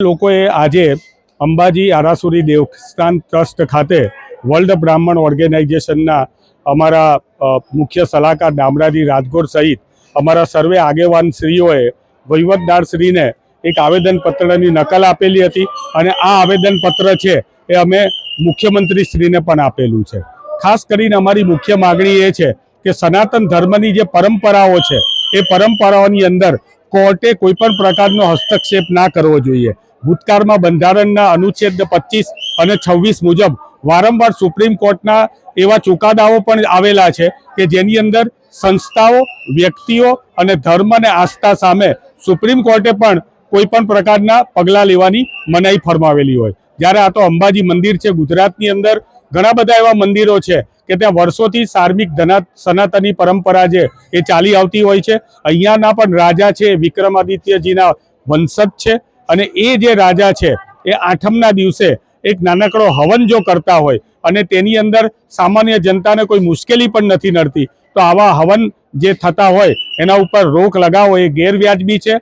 લોકોએ આજે અંબાજી આરાસુરી દેવસ્થાન ટ્રસ્ટ ખાતે વર્લ્ડ બ્રાહ્મણ ઓર્ગેનાઇઝેશનના અમારા મુખ્ય સલાહકાર દામરાજી રાજગોર સહિત અમારા સર્વે આગેવાન શ્રીઓએ વહીવટદારશ્રીને એક આવેદનપત્રની નકલ આપેલી હતી અને આ આવેદનપત્ર છે એ અમે મુખ્યમંત્રીશ્રીને પણ આપેલું છે. ખાસ કરીને અમારી મુખ્ય માગણી એ છે કે સનાતન ધર્મની જે પરંપરાઓ છે, એ પરંપરાઓની અંદર કોર્ટે કોઈ પણ પ્રકારનો હસ્તક્ષેપ ના કરવો જોઈએ. ભૂતકાળમાં બંધારણના અનુચ્છેદ પચીસ અને છવ્વીસ મુજબ વારંવાર સુપ્રીમ કોર્ટના એવા ચુકાદાઓ પણ આવેલા છે કે જેની અંદર સંસ્થાઓ, વ્યક્તિઓ અને ધર્મ અને આસ્થા સામે સુપ્રીમ કોર્ટે પણ કોઈ પણ પ્રકારના પગલાં લેવાની મનાઈ ફરમાવેલી હોય. જ્યારે આ તો અંબાજી મંદિર છે, ગુજરાતની અંદર ઘણા બધા એવા મંદિરો છે કે ત્યાં વર્ષોથી ધાર્મિક સનાતની પરંપરા છે એ ચાલી આવતી હોય છે. અહીંયાના પણ રાજા છે, વિક્રમાદિત્યજીના વંશજ છે. અને એ જે રાજા છે, એ આઠમના દિવસે એક નાનકડો હવન જો કરતા હોય અને તેની અંદર સામાન્ય જનતાને કોઈ મુશ્કેલી પણ નથી નડતી, તો આવા હવન જે થતા હોય, એના ઉપર રોક લગાવો એ ગેરવ્યાજબી છે.